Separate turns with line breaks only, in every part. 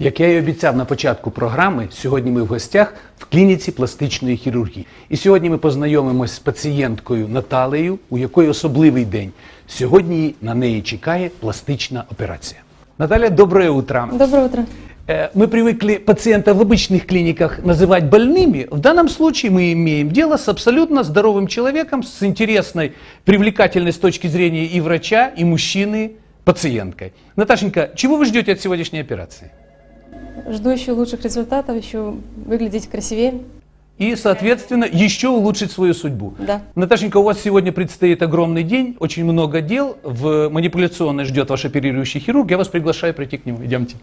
Як я і обіцяв на початку програми, сьогодні ми в гостях в клініці пластичної хірургії. І сьогодні ми познайомимось з пацієнткою Наталею, у якої особливий день. Сьогодні на неї чекає пластична операція. Наталья, доброе утро.
Доброе утро.
Э, Мы привыкли пациента в обычных клиниках называть больными. В данном случае мы имеем дело с абсолютно здоровым человеком, с интересной, привлекательной с точки зрения и врача, и мужчины пациенткой. Наташенька, чего вы ждете от сегодняшней операции?
Жду еще лучших результатов, еще выглядеть красивее.
И, соответственно, еще улучшить свою судьбу.
Да.
Наташенька, у вас сегодня предстоит огромный день, очень много дел. В манипуляционной ждет ваш оперирующий хирург. Я вас приглашаю пройти к нему. Идемте.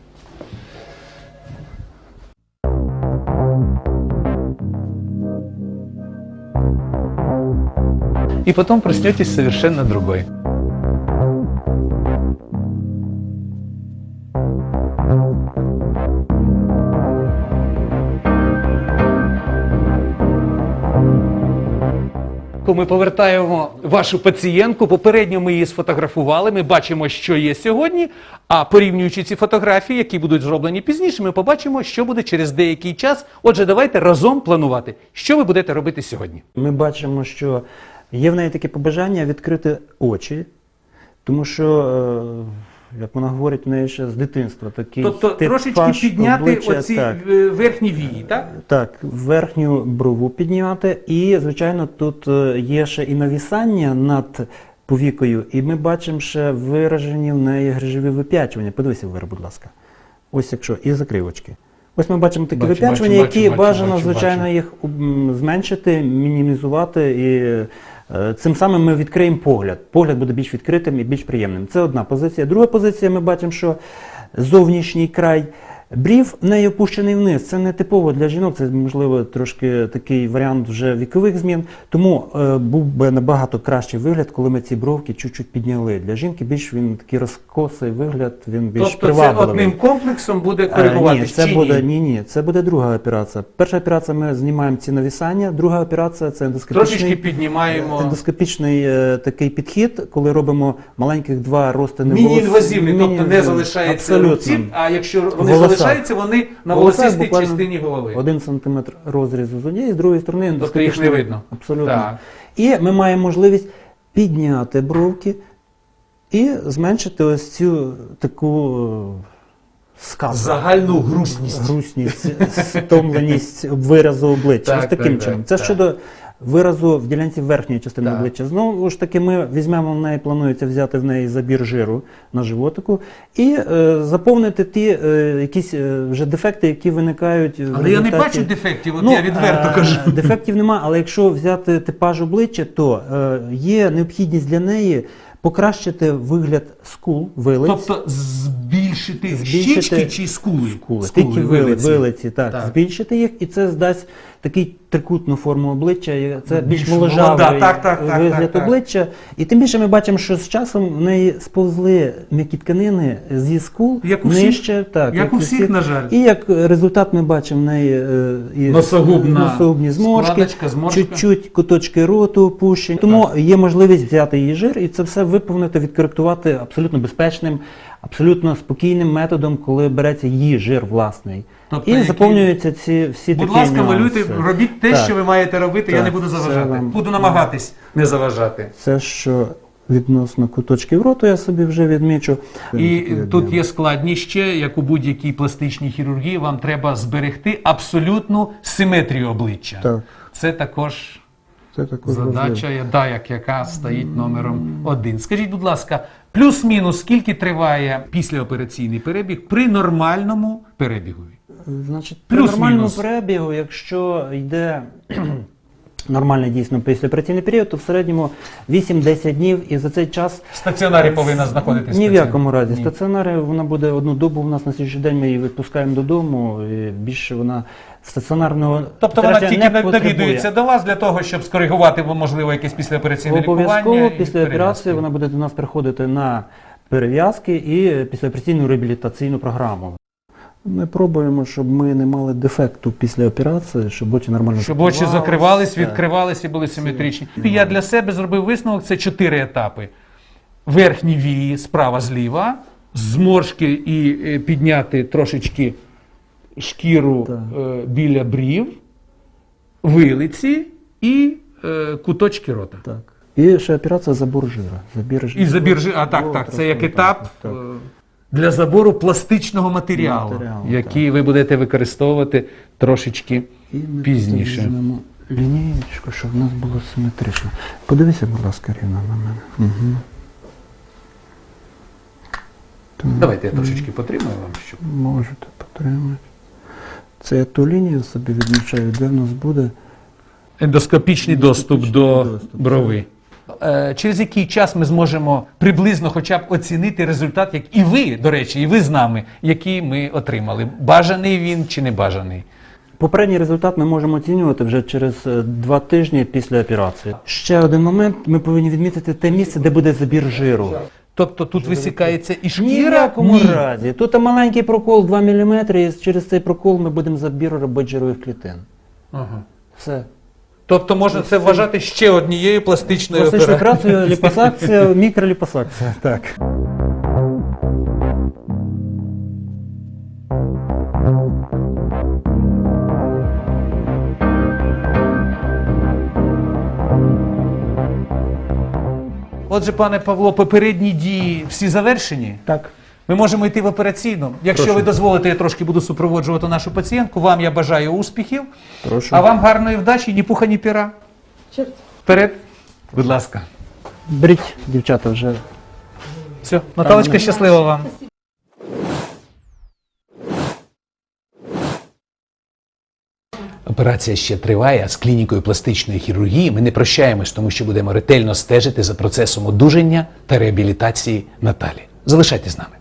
И потом проснетесь совершенно другой. Ми повертаємо вашу пацієнтку. Попередньо ми її сфотографували. Ми бачимо, що є сьогодні. А порівнюючи ці фотографії, які будуть зроблені пізніше, ми побачимо, що буде через деякий час. Отже, давайте разом планувати, що ви будете робити сьогодні.
Ми бачимо, що є в неї таке побажання відкрити очі, тому що, е, як вона говорить, в неї ще з дитинства такий
Тобто трошечки підняти
обличчя,
оці
так,
е, верхні вії, так?
так, верхню брову підняти. І, звичайно, тут е, є ще і навісання над повікою, і ми бачимо ще виражені в неї грижові вип'ячування. Подивися вверх, будь ласка. Ось якщо, і закривочки. Ось ми бачимо такі
Бачу,
вип'ячування, які
бачу,
бажано,
бачу,
звичайно,
бачу.
їх зменшити, мінімізувати і е, цим самим ми відкриємо погляд. Погляд буде більш відкритим і більш приємним. Це одна позиція. Друга позиція, ми бачимо, що зовнішній край брів не опущений вниз. Це не типово для жінок, це можливо трошки такий варіант вже вікових змін. Тому е, був би набагато кращий вигляд, коли ми ці бровки чуть-чуть підняли. Для жінки більш він такий розкосий вигляд, він більш
Тобто це одним комплексом буде
Е,
коригуватися.
Ні, це буде ні, ні, це буде друга операція. Перша операція ми знімаємо ці навісання, друга операція це
Трошечки
ендоскопічний,
піднімаємо.
ендоскопічний е, такий підхід, коли робимо маленьких два ростини волос-
Міні-інвазивний, тобто не залишається
Абсолютно.
рубців, а якщо вони
Волоса.
Залишаються, вони на волосистій частині голови.
Один сантиметр розрізу з однієї, з другої сторони
Тобто їх не видно.
Абсолютно.
Так.
І ми маємо можливість підняти бровки і зменшити ось цю таку е, сказку.
Загальну грустність.
грустність, стомленість виразу обличчя.
Так,
Ось таким
так,
чином.
так,
Це
так.
щодо виразу в ділянці верхньої частини
Так.
обличчя. Знову ж таки, ми візьмемо в неї, планується взяти в неї забір жиру на животику і е, заповнити ті е, якісь е, вже дефекти, які виникають. в
Але я не
результаті-
бачу дефектів, от
Ну,
я відверто
е,
кажу.
Дефектів нема, але якщо взяти типаж обличчя, то е, є необхідність для неї покращити вигляд скул, вилиць.
Тобто збільшити,
Збільшити
щічки чи скули?
Скули,
Скули,
тільки
вилиці,
вилиці так,
Так.
збільшити їх, і це здасть такий трикутну форму обличчя. Це більш, моложавий
так, так, так,
вигляд
так, так.
обличчя. І тим більше ми бачимо, що з часом в неї сповзли м'які тканини зі скул
Як у всіх.
нижче, так,
Як у всіх, на жаль.
І як результат ми бачимо в неї е, і
Носогубна
носогубні зморшки,
складочка,
чуть-чуть куточки роту опущені. Тому є можливість взяти її жир і це все виповнити, відкоректувати абсолютно безпечним, абсолютно спокійним методом, коли береться її жир власний.
Тобто
і
який-
заповнюються ці всі
Будь
такі
ласка, малюйте, робіть те,
Так.
що ви маєте робити, я
Так,
не буду
це
заважати.
вам-
Буду намагатись не заважати.
Це що відносно куточків роту, я собі вже відмічу.
І тут є складність ще, як у будь-якій пластичній хірургії, вам треба зберегти абсолютну симетрію обличчя.
Так.
Це також
Це також
задача,
важливо.
я- да, як яка стоїть номером один. Скажіть, будь ласка, плюс-мінус скільки триває післяопераційний перебіг при нормальному перебігові?
Значить, при
Плюс-мінус.
нормальному перебігу, якщо йде нормальний дійсно післяопераційний період, то в середньому 8-10 днів і за цей час
В стаціонарі повинна знаходитися.
ні в якому разі.
Ні.
Стаціонарі вона буде одну добу. У нас на сьогоднішній день ми її відпускаємо додому. І більше вона стаціонарного
Тобто вона тільки
не
навідується до вас для того, щоб скоригувати, можливо, якесь післяопераційне лікування.
Обов'язково
і
після
перев'язки.
операції вона буде до нас приходити на перев'язки і післяопераційну реабілітаційну програму. Ми пробуємо, щоб ми не мали дефекту після операції, щоб очі нормально
Щоб очі
закривалися.
закривались,
Так.
відкривались і були симетричні. Я для себе зробив висновок: це чотири етапи: верхні вії справа зліва, зморшки і е, підняти трошечки шкіру е, біля брів, вилиці і е, куточки рота.
Так. І ще операція забор жира. Забір жира.
І забір жи- а так, так, це як етап
так.
е, для забору пластичного матеріалу,
Матеріалу,
який ви будете використовувати трошечки
І ми
пізніше.
візьмемо лінієчку, щоб в нас було симетрично. Подивися, будь ласка, рівно на мене. Угу.
Давайте я трошечки потримаю вам, щоб.
Можете потримати. Це я ту лінію собі відмічаю, де в нас буде.
Ендоскопічний доступ до
доступ,
брови. Е, Через який час ми зможемо приблизно хоча б оцінити результат, як і ви, до речі, і ви з нами, який ми отримали. Бажаний він чи не бажаний?
Попередній результат ми можемо оцінювати вже через е, два тижні після операції. Ще один момент, ми повинні відмітити те місце, де буде забір жиру.
Тобто тут висікається і
Ні в
шкіра?
якому
Ні.
разі. Тут маленький прокол 2 мм, і через цей прокол ми будемо забір робити жирових клітин.
Ага.
Все.
Тобто можна це вважати ще однією пластичною
Пластичну
операцією.
операцію, ліпосакція, мікроліпосакція. Так.
Отже, пане Павло, попередні дії всі завершені.
Так.
Ми можемо йти в операційну. Якщо
Прошу.
ви дозволите, я трошки буду супроводжувати нашу пацієнтку. Вам я бажаю успіхів,
Прошу.
а вам гарної вдачі, ні пуха, ні піра.
Черт.
Вперед. Будь ласка.
Беріть, дівчата, вже.
Все, Наталочка, щаслива вам. Операція ще триває, а з клінікою пластичної хірургії ми не прощаємось, тому що будемо ретельно стежити за процесом одужання та реабілітації Наталі. Залишайтесь з нами.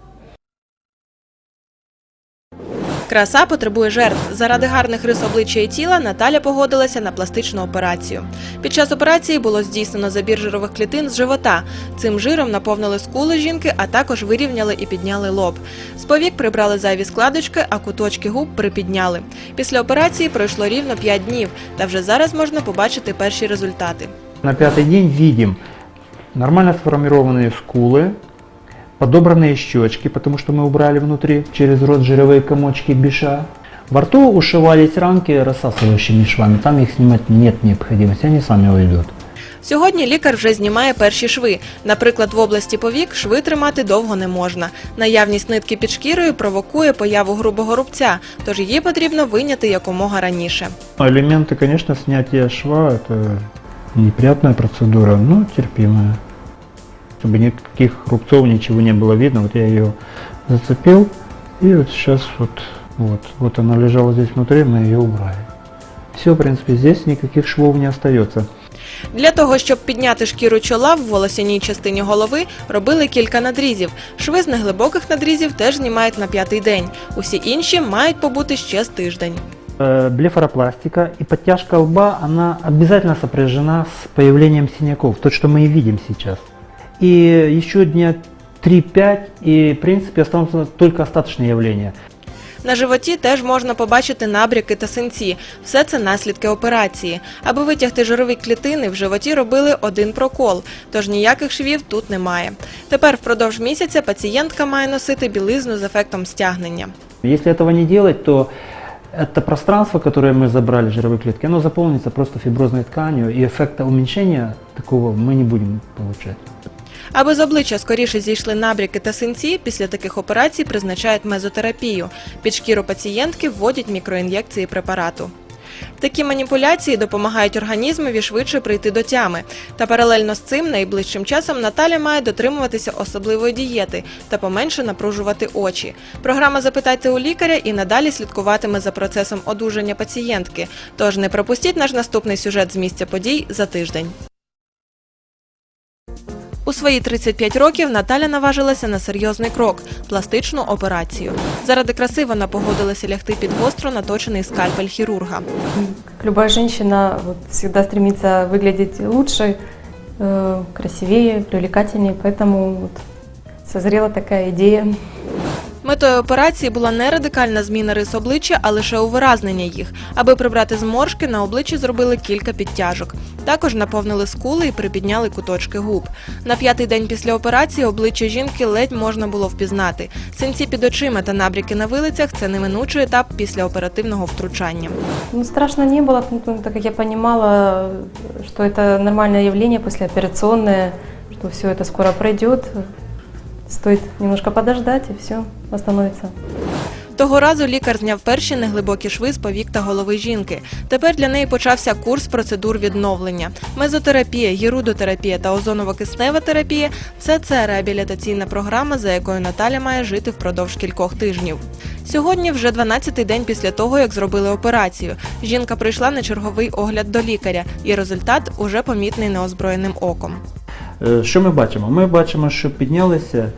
Краса потребує жертв. Заради гарних рис обличчя і тіла Наталя погодилася на пластичну операцію. Під час операції було здійснено забір жирових клітин з живота. Цим жиром наповнили скули жінки, а також вирівняли і підняли лоб. З повік прибрали зайві складочки, а куточки губ припідняли. Після операції пройшло рівно 5 днів, та вже зараз можна побачити перші результати.
На пятый день видим нормально сформированные скулы, подобранные щечки, потому что мы убрали внутри через рот жировые комочки биша. Во рту ушивались рамки рассасывающими швами, там их снимать нет необходимости, они сами уйдут.
Сьогодні лікар вже знімає перші шви. Наприклад, в області повік шви тримати довго не можна. Наявність нитки під шкірою провокує появу грубого рубця, тож її потрібно виняти якомога раніше.
Элементы, конечно, снятия шва это неприятная процедура, но терпимая. Чтобы никаких рубцов, ничего не было видно, вот я ее зацепил, и вот сейчас вот, вот, вот она лежала здесь внутри, мы ее убрали. Все, в принципе, здесь никаких швов не остается.
Для того, щоб підняти шкіру чола в волосяній частині голови, робили кілька надрізів. Шви з неглибоких надрізів теж знімають на п'ятий день. Усі інші мають побути ще з тиждень.
Э, Блефаропластика и подтяжка лба, она обязательно сопряжена с появлением синяков, то, что мы и видим сейчас. И еще дня 3-5, и, в принципе, останутся только остаточные явления.
На животі теж можна побачити набряки та синці. Все це наслідки операції. Аби витягти жирові клітини, в животі робили один прокол, тож ніяких швів тут немає. Тепер впродовж місяця пацієнтка має носити білизну з ефектом стягнення.
Если этого не делать, то это пространство, которое мы забрали, жировые клетки, оно заполнится просто фиброзной тканью, и эффекта уменьшения такого мы не будем получать.
Аби з обличчя скоріше зійшли набряки та синці, після таких операцій призначають мезотерапію. Під шкіру пацієнтки вводять мікроін'єкції препарату. Такі маніпуляції допомагають організмові швидше прийти до тями. Та паралельно з цим найближчим часом Наталя має дотримуватися особливої дієти та поменше напружувати очі. Програма Запитайте у лікаря і надалі слідкуватиме за процесом одужання пацієнтки. Тож не пропустіть наш наступний сюжет з місця подій за тиждень. У свої 35 років Наталя наважилася на серйозний крок пластичну операцію. Заради краси вона погодилася лягти під гостро наточений скальпель хірурга.
Как любая женщина вот, всегда стремится выглядеть лучше, э, красивее, привлекательнее, поэтому вот, созрела такая идея.
Метою операції була не радикальна зміна рис обличчя, а лише увиразнення їх. Аби прибрати зморшки, на обличчі зробили кілька підтяжок. Також наповнили скули і припідняли куточки губ. На п'ятий день після операції обличчя жінки ледь можна було впізнати. Синці під очима та набряки на вилицях це неминучий етап після оперативного втручання.
Ну, страшно не было, ну, так как я понимала, что это нормальное явление послеоперационное, что все это скоро пройдет. Стоит немножко подождать, и все восстановится.
Того разу лікар зняв перші неглибокі шви з повік та голови жінки. Тепер для неї почався курс процедур відновлення. Мезотерапія, гірудотерапія та озоново-киснева терапія все це реабілітаційна програма, за якою Наталя має жити впродовж кількох тижнів. Сьогодні вже 12-й день після того, як зробили операцію. Жінка прийшла на черговий огляд до лікаря, і результат уже помітний неозброєним оком.
Е, Що ми бачимо? Ми бачимо, що піднялися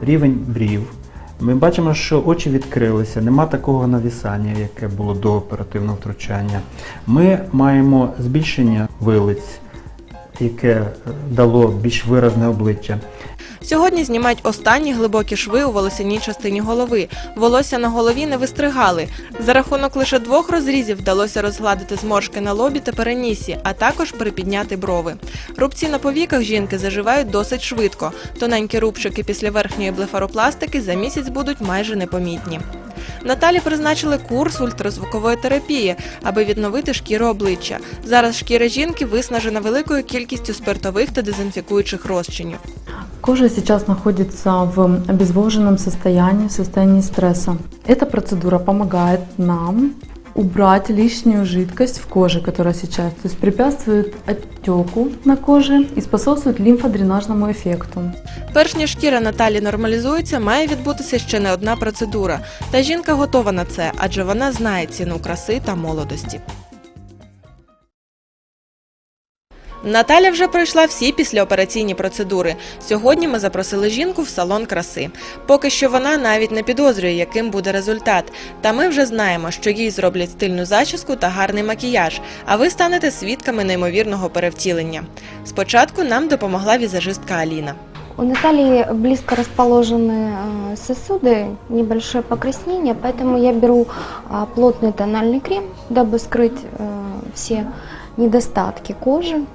рівень брів. Ми бачимо, що очі відкрилися, нема такого навісання, яке було до оперативного втручання. Ми маємо збільшення вилиць, яке е, дало більш виразне обличчя.
Сьогодні знімають останні глибокі шви у волосяній частині голови. Волосся на голові не вистригали. За рахунок лише двох розрізів вдалося розгладити зморшки на лобі та перенісі, а також припідняти брови. Рубці на повіках жінки заживають досить швидко. Тоненькі рубчики після верхньої блефаропластики за місяць будуть майже непомітні. Наталі призначили курс ультразвукової терапії, аби відновити шкіру обличчя. Зараз шкіра жінки виснажена великою кількістю спиртових та дезінфікуючих розчинів.
Кожа сейчас находится в обезвоженном состоянии, в состоянии стресса. Эта процедура помогает нам убрать лишнюю жидкость в коже, которая сейчас, то есть препятствует отеку на коже и способствует лимфодренажному эффекту.
Перш ніж шкіра Наталі нормалізується, має відбутися ще не одна процедура. Та жінка готова на це, адже вона знає ціну краси та молодості. Наталя вже пройшла всі післяопераційні процедури. Сьогодні ми запросили жінку в салон краси. Поки що вона навіть не підозрює, яким буде результат. Та ми вже знаємо, що їй зроблять стильну зачіску та гарний макіяж, а ви станете свідками неймовірного перевтілення. Спочатку нам допомогла візажистка Аліна.
У Натальи близко расположены э, сосуды, небольшое покраснение, поэтому я беру а, плотный тональный крем, дабы скрыть э, все недостатки кожи.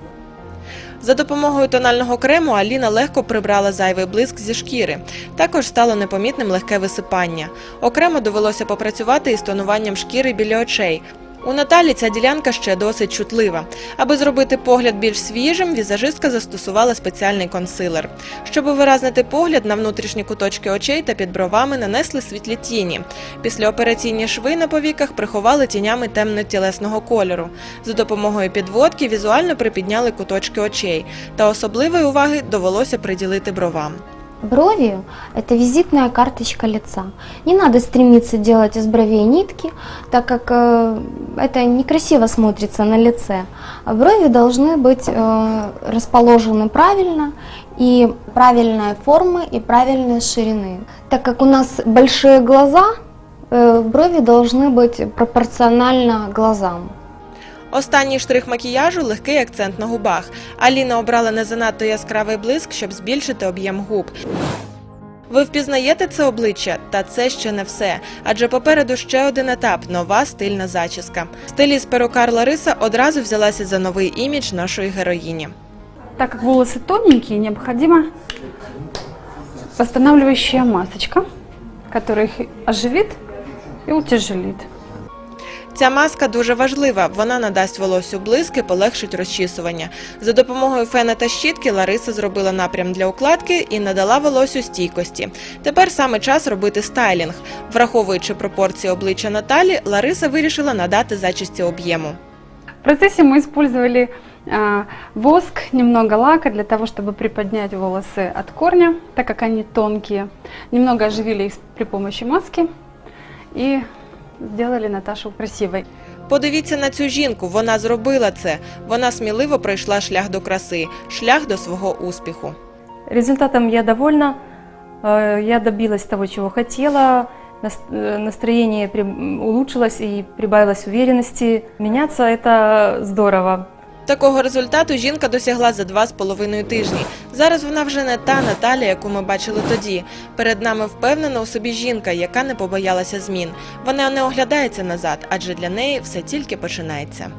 За допомогою тонального крему Аліна легко прибрала зайвий блиск зі шкіри. Також стало непомітним легке висипання. Окремо довелося попрацювати із тонуванням шкіри біля очей. У Наталі ця ділянка ще досить чутлива. Аби зробити погляд більш свіжим, візажистка застосувала спеціальний консилер. Щоб виразнити погляд на внутрішні куточки очей та під бровами нанесли світлі тіні. Післяопераційні шви на повіках приховали тінями темно-тілесного кольору. За допомогою підводки візуально припідняли куточки очей. Та особливої уваги довелося приділити бровам.
Брови – это визитная карточка лица. Не надо стремиться делать из бровей нитки, так как э, это некрасиво смотрится на лице. Брови должны быть э, расположены правильно и правильной формы и правильной ширины. Так как у нас большие глаза, э, брови должны быть пропорционально глазам.
Останній штрих макіяжу легкий акцент на губах. Аліна обрала не занадто яскравий блиск, щоб збільшити об'єм губ. Ви впізнаєте це обличчя? Та це ще не все. Адже попереду ще один етап нова стильна зачіска. Стиліст перукар Лариса одразу взялася за новий імідж нашої героїні.
Так как волосы тоненькие, необходима восстанавливающая масочка, которая их оживит и утяжелит.
Ця маска дуже важлива. Вона надасть волосю блиск і полегшить розчісування. За допомогою фена та щітки Лариса зробила напрям для укладки і надала волосю стійкості. Тепер саме час робити стайлінг. Враховуючи пропорції обличчя Наталі, Лариса вирішила надати зачісті об'єму.
В процессе мы использовали а, воск, немного лака для того, чтобы приподнять волосы от корня, так как они тонкие. Немного оживили их при помощи маски и сделали Наташу красивой.
Подивіться на цю жінку, вона зробила це. Вона сміливо пройшла шлях до краси, шлях до свого успіху.
Результатом я довольна. Э, Я добилась того, чего хотела. Нас- э, Настроение при- м, улучшилось и прибавилось уверенности. Меняться это здорово.
Такого результату жінка досягла за два з половиною тижні. Зараз вона вже не та Наталя, яку ми бачили тоді. Перед нами впевнена у собі жінка, яка не побоялася змін. Вона не оглядається назад, адже для неї все тільки починається.